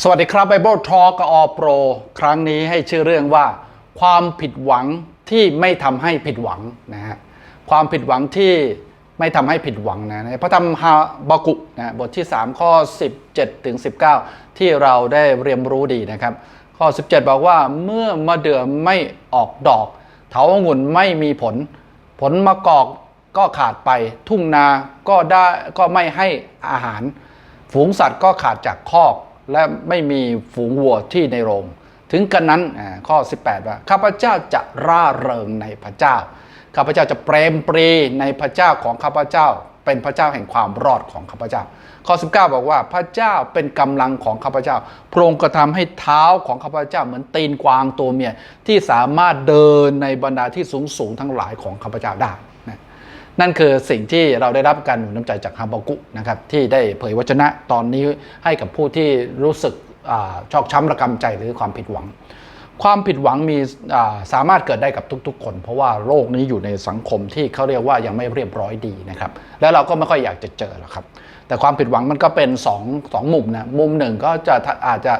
สวัสดีครับ Bible Talk กับอโปรครั้งนี้ให้ชื่อเรื่องว่า ความผิดหวังที่ไม่ทำให้ผิดหวังนะฮะความผิดหวังที่ไม่ทำให้ผิดหวังนะในพระธรรมฮาบากุนะบทที่ 3 ข้อ 17ถึง19 ที่เราได้เรียนรู้ดีนะครับ ข้อ 17 บอกว่าเมื่อมะเดื่อไม่ออกดอกเถาองุ่นไม่มีผล ผลมะกอกก็ขาดไปทุ่งนาก็ได้ก็ไม่ให้อาหาร ฝูงสัตว์ก็ขาดจากคอก และไม่มีฝูงวัวที่ในโรง ถึงกันนั้นอ่าข้อ 18 ว่าข้าพเจ้าจะร่าเริงในพระเจ้าข้าพเจ้าจะเปรมปรีในพระเจ้าของข้าพเจ้า เป็นพระเจ้าแห่งความรอดของข้าพเจ้า ข้อ 19 บอกว่าพระเจ้าเป็นกำลังของข้าพเจ้า พระองค์กระทำให้เท้าของข้าพเจ้าเหมือนตีนกวางตัวเมียที่สามารถเดินในบรรดาที่สูงสูงทั้งหลายของข้าพเจ้าได้ นั่นคือสิ่งที่เราได้รับการหนุนน้ำใจจากฮาบากุนะครับที่ได้เผยวจนะตอนนี้ให้กับผู้ที่รู้สึกอชอกช้ำระกำใจหรือความผิดหวัง ความผิดหวังมีสามารถเกิดได้กับทุกๆ คน เพราะว่าโลกนี้อยู่ในสังคมที่เขาเรียกว่ายังไม่เรียบร้อยดีนะครับแล้วเราก็ไม่ค่อยอยากจะเจอหรอกครับแต่ความผิดหวังมันก็เป็นสองสองมุมนะมุมหนึ่งก็จะอาจจะ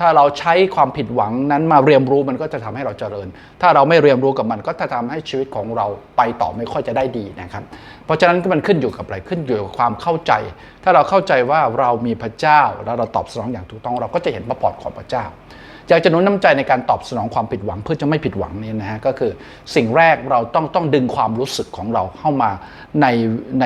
ถ้าเราใช้ความผิดหวังนั้นมาเรียนรู้มันก็จะทำให้เราเจริญ ถ้าเราไม่เรียนรู้กับมันก็จะทำให้ชีวิตของเราไปต่อไม่ค่อยจะได้ดีนะครับ เพราะฉะนั้นมันขึ้นอยู่กับอะไรขึ้นอยู่กับความเข้าใจ ถ้าเราเข้าใจว่าเรามีพระเจ้า แล้วเราตอบสนองอย่างถูกต้องเราก็จะเห็นพระพรของพระเจ้า อยากจะนุนน้ำใจในการตอบสนองความผิดหวังเพื่อจะไม่ผิดหวังนี่นะฮะก็คือสิ่งแรกเราต้องต้องดึงความรู้สึกของเราเข้ามาในใน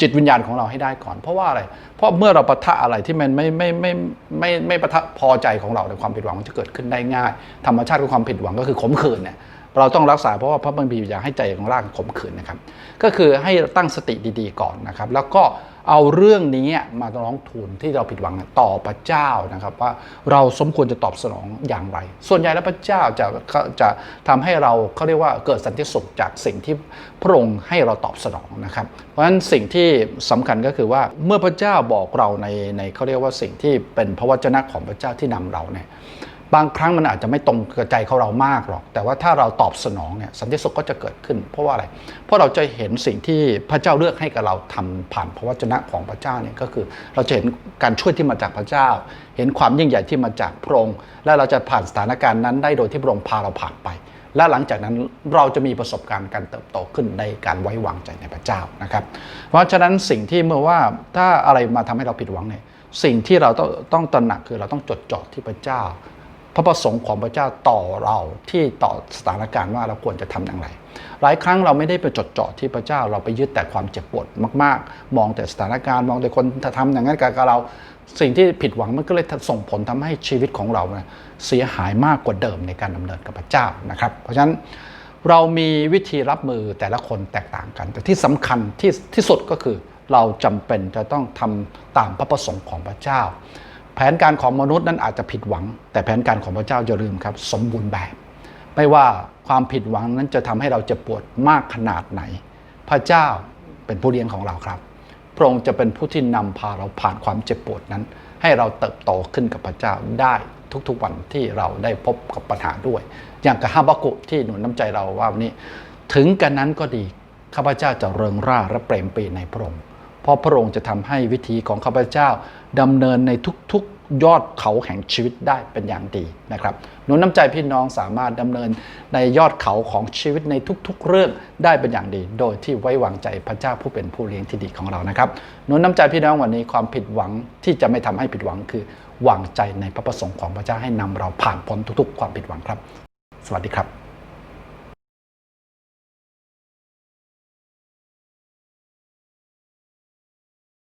จิตวิญญาณของเราให้ได้ก่อน เพราะว่าอะไร เพราะเมื่อเราปะทะอะไรที่มันไม่ไม่ไม่ไม่ไม่ไม่ปะทะพอใจของเราในความผิดหวังมันจะเกิดขึ้นได้ง่าย ธรรมชาติของความผิดหวังก็คือขมขื่นเนี่ยเราต้องรักษาเพราะว่าพระบัญญัติอยากให้ใจของร่างขมขื่นนะครับ ก็คือให้ตั้งสติดีๆก่อนนะครับ แล้วก็ เอาเรื่องนี้มาร้องทูลที่เราผิดหวังต่อพระเจ้านะครับ ว่าเราสมควรจะตอบสนองอย่างไร ส่วนใหญ่แล้วพระเจ้าจะจะทำให้เราเขาเรียกว่าเกิดสันติสุขจากสิ่งที่พระองค์ให้เราตอบสนองนะครับ เพราะฉะนั้นสิ่งที่สำคัญก็คือว่าเมื่อพระเจ้าบอกเราในในเขาเรียกว่าสิ่งที่เป็นพระวจนะของพระเจ้าที่นำเราเนี่ย บางครั้งมันอาจจะไม่ตรงกับใจเขาเรามากหรอก แต่ว่าถ้าเราตอบสนองเนี่ยสันติสุขก็จะเกิดขึ้น เพราะว่าอะไร เพราะเราจะเห็นสิ่งที่พระเจ้าเลือกให้กับเราทำผ่านพระวจนะของพระเจ้าเนี่ยก็คือเราจะเห็นการช่วยที่มาจากพระเจ้า เห็นความยิ่งใหญ่ที่มาจากพระองค์และเราจะผ่านสถานการณ์นั้นได้โดยที่พระองค์พาเราผ่านไป และหลังจากนั้นเราจะมีประสบการณ์การเติบโตขึ้นในการไว้วางใจในพระเจ้านะครับ เพราะฉะนั้นสิ่งที่เมื่อว่าถ้าอะไรมาทำให้เราผิดหวังเนี่ยสิ่งที่เราต้องต้องตระหนักคือเราต้องจดจ่อที่พระเจ้า พระประสงค์ของพระเจ้าต่อเราที่ต่อสถานการณ์ว่าเราควรจะทำอย่างไร หลายครั้งเราไม่ได้ไปจดจ่อที่พระเจ้าเราไปยึดแต่ความเจ็บปวดมาก ๆ มองแต่สถานการณ์มองแต่คนทำอย่างนั้นกับเรา สิ่งที่ผิดหวังมันก็เลยส่งผลทำให้ชีวิตของเราเนี่ยเสียหายมากกว่าเดิมในการดำเนินกับพระเจ้านะครับ เพราะฉะนั้นเรามีวิธีรับมือแต่ละคนแตกต่างกัน แต่ที่สำคัญที่ที่สุดก็คือเราจำเป็นจะต้องทำตามพระประสงค์ของพระเจ้า แผนการของมนุษย์นั้นอาจจะผิดหวัง แต่แผนการของพระเจ้าอย่าลืมครับ สมบูรณ์แบบ ไม่ว่าความผิดหวังนั้นจะทำให้เราเจ็บปวดมากขนาดไหน พระเจ้าเป็นผู้เลี้ยงของเราครับ พระองค์จะเป็นผู้ที่นำพาเราผ่านความเจ็บปวดนั้น ให้เราเติบโตขึ้นกับพระเจ้าได้ทุกๆวันที่เราได้พบกับปัญหาด้วย อย่างกับฮาบากุที่หนุนน้ำใจเราว่าวันนี้ ถึงกันนั้นก็ดีข้าพเจ้าจะเริงร่าและเปรมปรีในพระองค์ เพราะพระองค์จะทำให้วิธีของข้าพเจ้าดำเนินในทุกๆยอดเขาแห่งชีวิตได้เป็นอย่างดีนะครับหนุนน้ำใจพี่น้องสามารถดำเนินในยอดเขาของชีวิตในทุกๆ เรื่องได้เป็นอย่างดี โดยที่ไว้วางใจพระเจ้าผู้เป็นผู้เลี้ยงที่ดีของเรานะครับหนุนน้ำใจพี่น้องวันนี้ความผิดหวังที่จะไม่ทำให้ผิดหวังคือวางใจในพระประสงค์ของพระเจ้าให้นำเราผ่านพ้นทุกๆ ความผิดหวังครับ สวัสดีครับ